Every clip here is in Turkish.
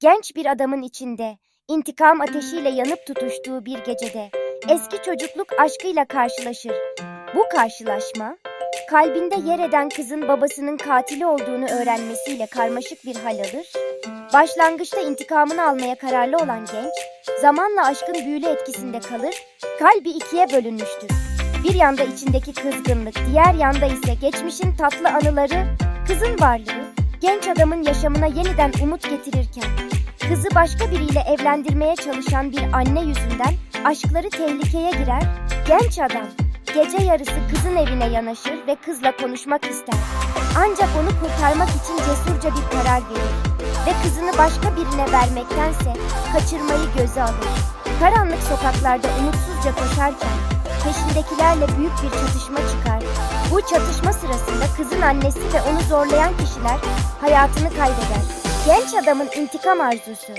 Genç bir adamın içinde, intikam ateşiyle yanıp tutuştuğu bir gecede eski çocukluk aşkıyla karşılaşır. Bu karşılaşma, kalbinde yer eden kızın babasının katili olduğunu öğrenmesiyle karmaşık bir hal alır. Başlangıçta intikamını almaya kararlı olan genç, zamanla aşkın büyülü etkisinde kalır, kalbi ikiye bölünmüştür. Bir yanda içindeki kızgınlık, diğer yanda ise geçmişin tatlı anıları, kızın varlığı, genç adamın yaşamına yeniden umut getirirken, kızı başka biriyle evlendirmeye çalışan bir anne yüzünden aşkları tehlikeye girer, genç adam gece yarısı kızın evine yanaşır ve kızla konuşmak ister. Ancak onu kurtarmak için cesurca bir karar verir ve kızını başka birine vermektense kaçırmayı göze alır. Karanlık sokaklarda umutsuzca koşarken peşindekilerle büyük bir çatışma çıkar. Bu çatışma sırasında kızın annesi ve onu zorlayan kişiler hayatını kaybeder. Genç adamın intikam arzusu,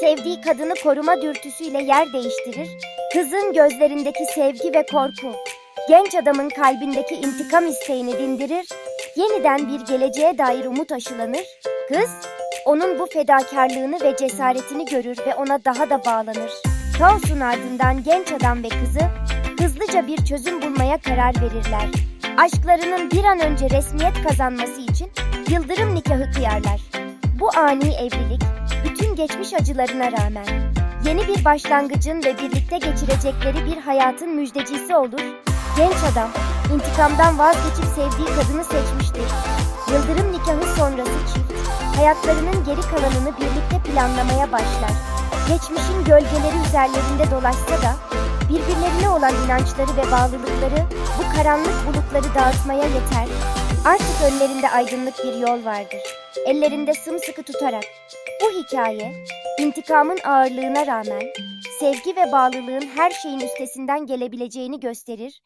sevdiği kadını koruma dürtüsüyle yer değiştirir. Kızın gözlerindeki sevgi ve korku, genç adamın kalbindeki intikam isteğini dindirir. Yeniden bir geleceğe dair umut aşılanır. Kız, onun bu fedakarlığını ve cesaretini görür ve ona daha da bağlanır. Kaosun ardından genç adam ve kızı hızlıca bir çözüm bulmaya karar verirler. Aşklarının bir an önce resmiyet kazanması için yıldırım nikahı kıyarlar. Bu ani evlilik bütün geçmiş acılarına rağmen yeni bir başlangıcın ve birlikte geçirecekleri bir hayatın müjdecisi olur. Genç adam intikamdan vazgeçip sevdiği kadını seçmiştir. Yıldırım nikahı sonrası çift hayatlarının geri kalanını birlikte planlamaya başlar. Geçmişin gölgeleri üzerlerinde dolaşsa da birbirlerine olan inançları ve bağlılıkları bu karanlık bulutları dağıtmaya yeter. Artık önlerinde aydınlık bir yol vardır. Ellerinde sımsıkı tutarak. Bu hikaye, intikamın ağırlığına rağmen sevgi ve bağlılığın her şeyin üstesinden gelebileceğini gösterir